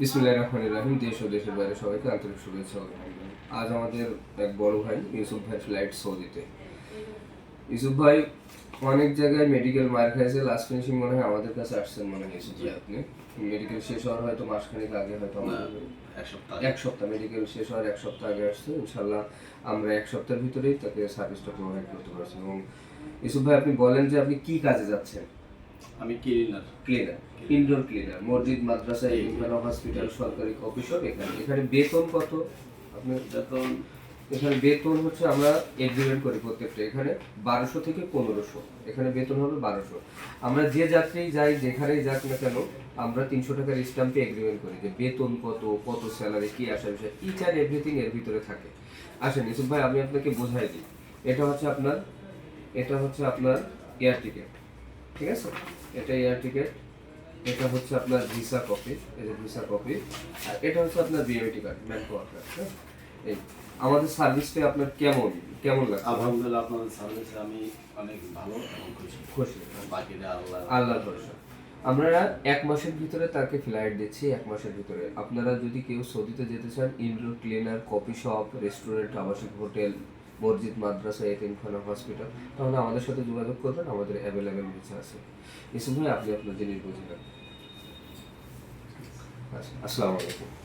বিসমুল্লাহ রহমান রাহিম দেশ ও দেশের বাইরে সবাইকে আন্তরিক শুভেচ্ছা অভিনন্দন। আজ আমাদের এক বড় ভাই ইউসুফ ভাই ফ্লাইট সৌদিতে। ইউসুফ ভাই অনেক জায়গায় মেডিকেল মার খাইছে লাস্ট ফিনিশিং মনে হয় আমাদের কাছে আসছেন মনে হয় ইউসুফ ভাই আপনি। মেডিকেল শেষ হওয়ার হয়তো মাসখানেক আগে হয়তো এক সপ্তাহ এক সপ্তাহ মেডিকেল শেষ হওয়ার এক সপ্তাহ আগে আসছে ইনশাল্লাহ আমরা এক সপ্তাহের ভিতরেই তাকে সার্ভিসটা প্রোভাইড করতে পারছি। এবং ইউসুফ ভাই আপনি বলেন যে আপনি কি কাজে যাচ্ছেন? আমি ক্লিনার। ক্লিনার ইনডোর ক্লিনার মসজিদ মাদ্রাসা এখানে হসপিটাল সরকারি সব এখানে। এখানে বেতন কত? আপনি যখন এখানে বেতন হচ্ছে আমরা এগ্রিমেন্ট করি প্রত্যেকটা। এখানে বারোশো থেকে পনেরোশো। এখানে বেতন হবে বারোশো। আমরা যে যাত্রী যাই যেখানেই যাক না কেন আমরা তিনশো টাকার স্ট্যাম্পে এগ্রিমেন্ট করি যে বেতন কত কত স্যালারি কি আসা বিষয় ইচ অ্যান্ড এভরিথিং এর ভিতরে থাকে। আসেন ইসুফ ভাই আমি আপনাকে বোঝাই দিই। এটা হচ্ছে আপনার এটা হচ্ছে আপনার এয়ার টিকেট ঠিক আছে? এটা এয়ার টিকেট এটা হচ্ছে আপনার ভিসা কপি এই যে ভিসা কপি আর এটা হচ্ছে আপনার BMT card manpower card হ্যাঁ? এই আমাদের সার্ভিসটা আপনার কেমন কেমন লাগছে? আলহামদুলিল্লাহ আপনাদের সার্ভিসে আমি অনেক ভালো এবং খুশি। খুশি। বাকিটা আল্লাহ আল্লাহ ভরসা। আমরা এক মাসের ভিতরে তাকে ফ্লাইট দিচ্ছি এক মাসের ভিতরে। আপনারা যদি কেউ সৌদিতে যেতে চান indoor cleaner coffee shop restaurant আবাসিক হোটেল মসজিদ মাদ্রাসা, এতিমখানা হসপিটাল তাহলে আমাদের সাথে যোগাযোগ করবেন, আমাদের অ্যাভেলেবেল ভিসা আছে। ইসুফ ভাই, আপনি আপনার জিনিস বুঝে আচ্ছা আসসালামু আলাইকুম।